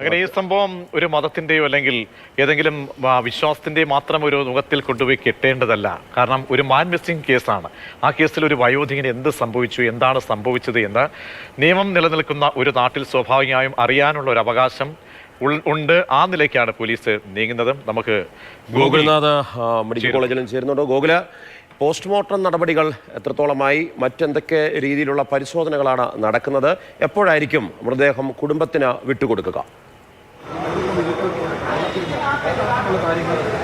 അങ്ങനെ ഈ സംഭവം ഒരു മതത്തിന്റെയോ അല്ലെങ്കിൽ ഏതെങ്കിലും ആ, വിശ്വാസത്തിന്റെയോ മാത്രം ഒരു മുഖത്തിൽ കൊണ്ടുപോയി കെട്ടേണ്ടതല്ല. കാരണം ഒരു മാൻ മിസ്സിംഗ് കേസാണ് ആ കേസിൽ ഒരു വയോധികന് എന്ത് സംഭവിച്ചു എന്താണ് സംഭവിച്ചത് എന്ന് നിയമം നിലനിൽക്കുന്ന ഒരു നാട്ടിൽ സ്വാഭാവികമായും അറിയാനുള്ള ഒരു അവകാശം ഉണ്ട്. ആ നിലയ്ക്കാണ് പോലീസ് നീങ്ങുന്നത്. നമുക്ക് ഗോകുൽനാഥ് മെഡിക്കൽ കോളേജിലും ചേരുന്നുണ്ട്. ഗോകുല പോസ്റ്റ്മോർട്ടം നടപടികൾ എത്രത്തോളമായി മറ്റെന്തൊക്കെ രീതിയിലുള്ള പരിശോധനകളാണ് നടക്കുന്നത്? എപ്പോഴായിരിക്കും മൃതദേഹം കുടുംബത്തിന് വിട്ടുകൊടുക്കുക? ആ,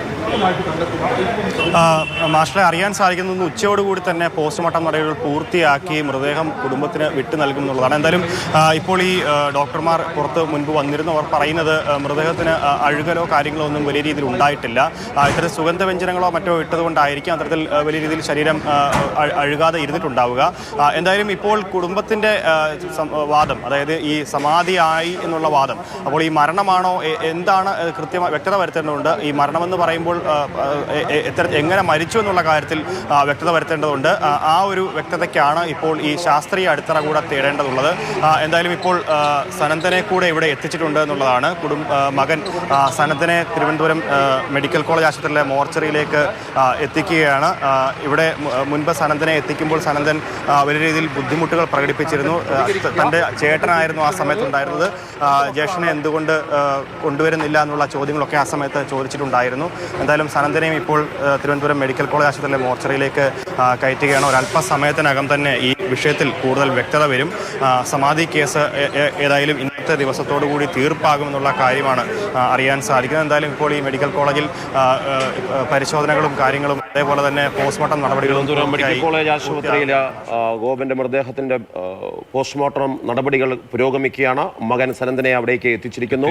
മാസ്റ്ററെ അറിയാൻ സാധിക്കുന്നത് ഉച്ചയോടുകൂടി തന്നെ പോസ്റ്റ്മോർട്ടം നടപടികൾ പൂർത്തിയാക്കി മൃതദേഹം കുടുംബത്തിന് വിട്ടു നൽകും എന്നുള്ളതാണ്. എന്തായാലും ഇപ്പോൾ ഈ ഡോക്ടർമാർ പുറത്ത് മുൻപ് വന്നിരുന്നവർ പറയുന്നത് മൃതദേഹത്തിന് അഴുകലോ കാര്യങ്ങളോ ഒന്നും വലിയ രീതിയിൽ ഉണ്ടായിട്ടില്ല. ഇത്തരം സുഗന്ധവ്യഞ്ജനങ്ങളോ മറ്റോ ഇട്ടതുകൊണ്ടായിരിക്കും അത്തരത്തിൽ വലിയ രീതിയിൽ ശരീരം അഴുകാതെ ഇരുന്നിട്ടുണ്ടാവുക. എന്തായാലും ഇപ്പോൾ കുടുംബത്തിന്റെ വാദം അതായത് ഈ സമാധിയായി എന്നുള്ള വാദം അപ്പോൾ ഈ മരണമാണോ എന്താണ് കൃത്യമായി വ്യക്തത വരുത്തേണ്ടതുണ്ട്? ഈ മരണമെന്ന് പറയുമ്പോൾ എത്ര എങ്ങനെ മരിച്ചു എന്നുള്ള കാര്യത്തിൽ വ്യക്തത വരുത്തേണ്ടതുണ്ട്. ആ, ഒരു വ്യക്തതയ്ക്കാണ് ഇപ്പോൾ ഈ ശാസ്ത്രീയ അടിത്തറ കൂടെ തേടേണ്ടതുള്ളത്. എന്തായാലും ഇപ്പോൾ സനന്ദനെ കൂടെ ഇവിടെ എത്തിച്ചിട്ടുണ്ട് എന്നുള്ളതാണ്. കുടും മകൻ സനന്ദനെ തിരുവനന്തപുരം മെഡിക്കൽ കോളേജ് ആശുപത്രിയിലെ മോർച്ചറിയിലേക്ക് എത്തിക്കുകയാണ്. ഇവിടെ മുൻപ് സനന്ദനെ എത്തിക്കുമ്പോൾ സനന്ദൻ വലിയ രീതിയിൽ ബുദ്ധിമുട്ടുകൾ പ്രകടിപ്പിച്ചിരുന്നു. തന്റെ ചേട്ടനായിരുന്നു ആ സമയത്തുണ്ടായിരുന്നത്. ആ, ജ്യേഷ്ഠനെ എന്തുകൊണ്ട് കൊണ്ടുവരുന്നില്ല എന്നുള്ള ചോദ്യങ്ങളൊക്കെ ആ സമയത്ത് ചോദിച്ചിട്ടുണ്ടായിരുന്നു. എന്തായാലും സനന്ദനെയും ഇപ്പോൾ തിരുവനന്തപുരം മെഡിക്കൽ കോളേജ് ആശുപത്രിയിലെ മോർച്ചറിയിലേക്ക് കയറ്റുകയാണ്. ഒരല്പസമയത്തിനകം തന്നെ ഈ വിഷയത്തിൽ കൂടുതൽ വ്യക്തത വരും. സമാധി കേസ് ഏതായാലും ഇന്നത്തെ ദിവസത്തോടു കൂടി തീർപ്പാകുമെന്നുള്ള കാര്യമാണ് അറിയാൻ സാധിക്കുന്നത്. എന്തായാലും ഇപ്പോൾ ഈ മെഡിക്കൽ കോളേജിൽ പരിശോധനകളും കാര്യങ്ങളും അതേപോലെ തന്നെ പോസ്റ്റ്മോർട്ടം നടപടികളും മെഡിക്കൽ കോളേജ് ആശുപത്രിയിൽ ഗോപന്റെ മൃതദേഹത്തിന്റെ പോസ്റ്റ്മോർട്ടം നടപടികൾ പുരോഗമിക്കുകയാണ്. മകൻ സനന്ദനെ അവിടേക്ക് എത്തിച്ചിരിക്കുന്നു.